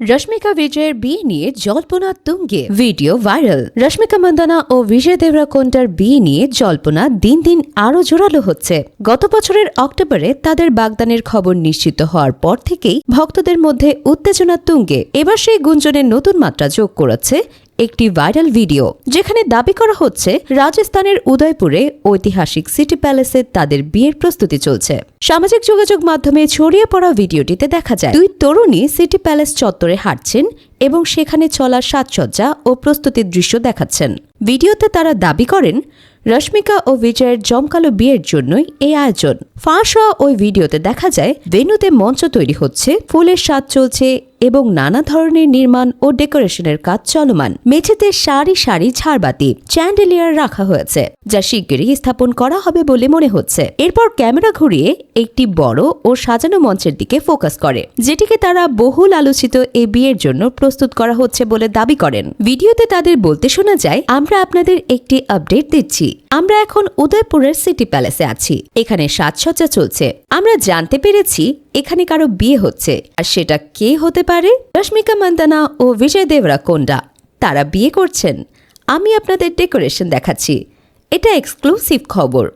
রশ্মিকা বিজয়ের বিয়ে নিয়ে জল্পনা তুঙ্গে ভিডিও ভাইরাল রশ্মিকা মন্দানা ও বিজয় দেবরাকোন্ডার বিয়ে নিয়ে জল্পনা দিন দিন আরও জোরালো হচ্ছে গত বছরের অক্টোবরে তাদের বাগদানের খবর নিশ্চিত হওয়ার পর থেকেই ভক্তদের মধ্যে উত্তেজনা তুঙ্গে এবার সেই গুঞ্জনের নতুন মাত্রা যোগ করেছে একটি ভাইরাল ভিডিও যেখানে দাবি করা হচ্ছে রাজস্থানের উদয়পুরে ঐতিহাসিক সিটি প্যালেসে তাদের বিয়ের প্রস্তুতি চলছে সামাজিক যোগাযোগ মাধ্যমে ছড়িয়ে পড়া ভিডিওটিতে দেখা যায়, দুই তরুণী সিটি প্যালেস চত্বরে হাঁটছেন এবং সেখানে চলা সাজসজ্জা ও প্রস্তুতির দৃশ্য দেখাচ্ছেন। ভিডিওতে তারা দাবি করেন, রশ্মিকা ও বিজয়ের জমকালো বিয়ের জন্যই এই আয়োজন। ফাঁস হওয়া ওই ভিডিওতে দেখা যায়, ভেন্যুতে মঞ্চ তৈরি হচ্ছে, ফুলের স্বাদ চলছে এবং নানা ধরনের নির্মাণ ও ডেকোরেশনের কাজ চলমান। মেঝেতে সারি সারি ঝাড়বাতি, চ্যান্ডেলিয়ার রাখা হয়েছে, যা শিগগিরই স্থাপন করা হবে বলে মনে হচ্ছে। এরপর ক্যামেরা ঘুরিয়ে একটি বড় ও সাজানো মঞ্চের দিকে ফোকাস করে, যেটিকে তারা বহুল আলোচিত এই বিয়ের জন্য প্রস্তুত করা হচ্ছে বলে দাবি করেন। ভিডিওতে তাদের বলতে শোনা যায়, আমরা আপনাদের একটি আপডেট দিচ্ছি। আমরা এখন উদয়পুরের সিটি প্যালেসে আছি। এখানে সাজসজ্জা চলছে। আমরা জানতে পেরেছি এখানে কারও বিয়ে হচ্ছে। আর সেটা কে হতে পারে? রশ্মিকা মন্দানা ও বিজয় দেবরা কোন্ডা তারা বিয়ে করছেন। আমি আপনাদের ডেকোরেশন দেখাচ্ছি। এটা এক্সক্লুসিভ খবর।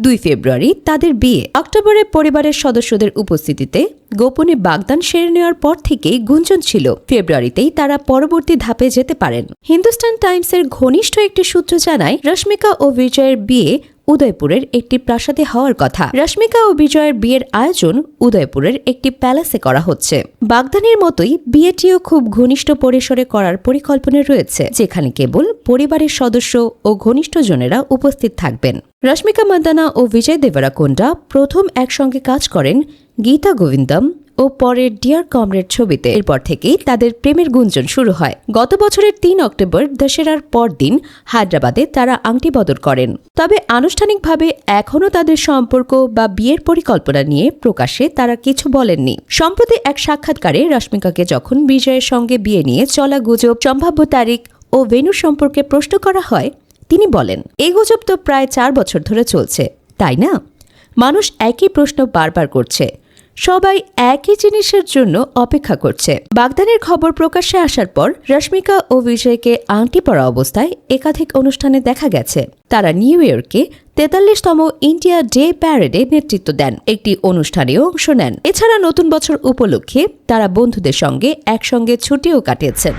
দুই ফেব্রুয়ারি তাদের বিয়ে। অক্টোবরে পরিবারের সদস্যদের উপস্থিতিতে গোপনে বাগদান সেরে নেওয়ার পর থেকেই গুঞ্জন ছিল। ফেব্রুয়ারিতেই তারা পরবর্তী ধাপে যেতে পারেন। হিন্দুস্তান টাইমসের ঘনিষ্ঠ একটি সূত্র জানায়, রশ্মিকা ও বিজয়ের বিয়ে উদয়পুরের একটি প্রাসাদে হওয়ার কথা। রশ্মিকা ও বিজয়ের বিয়ের আয়োজন উদয়পুরের একটি প্যালেসে করা হচ্ছে। বাগদানের মতোই বিয়েটিও খুব ঘনিষ্ঠ পরিসরে করার পরিকল্পনা রয়েছে, যেখানে কেবল পরিবারের সদস্য ও ঘনিষ্ঠজনেরা উপস্থিত থাকবেন। রশ্মিকা মন্দানা ও বিজয় দেবরাকোন্ডা প্রথম একসঙ্গে কাজ করেন গীতা গোবিন্দম ও পরের ডিয়ার কমরেড ছবিতে। এরপর থেকেই তাদের প্রেমের গুঞ্জন শুরু হয়। গত বছরের তিন অক্টোবর দশেরার পর দিন হায়দ্রাবাদে তারা আংটি বদল করেন। তবে আনুষ্ঠানিকভাবে এখনও তাদের সম্পর্ক বা বিয়ের পরিকল্পনা নিয়ে প্রকাশ্যে তারা কিছু বলেননি। সম্প্রতি এক সাক্ষাৎকারে রশ্মিকাকে যখন বিজয়ের সঙ্গে বিয়ে নিয়ে চলা গুজব, সম্ভাব্য তারিখ ও ভেনু সম্পর্কে প্রশ্ন করা হয়, তিনি বলেন এই গুজব তো প্রায় চার বছর ধরে চলছে, তাই না? মানুষ একই প্রশ্ন বারবার করছে সবাই একই জিনিসের জন্য অপেক্ষা করছে। বাগদানের খবর প্রকাশ্যে আসার পর রশ্মিকা ও বিজয়কে আংটি পরা অবস্থায় একাধিক অনুষ্ঠানে দেখা গেছে। তারা নিউ ইয়র্কে তেতাল্লিশতম ইন্ডিয়া ডে প্যারেডে নেতৃত্ব দেন। একটি অনুষ্ঠানেও অংশ নেন। এছাড়া নতুন বছর উপলক্ষে তারা বন্ধুদের সঙ্গে একসঙ্গে ছুটিও কাটিয়েছেন।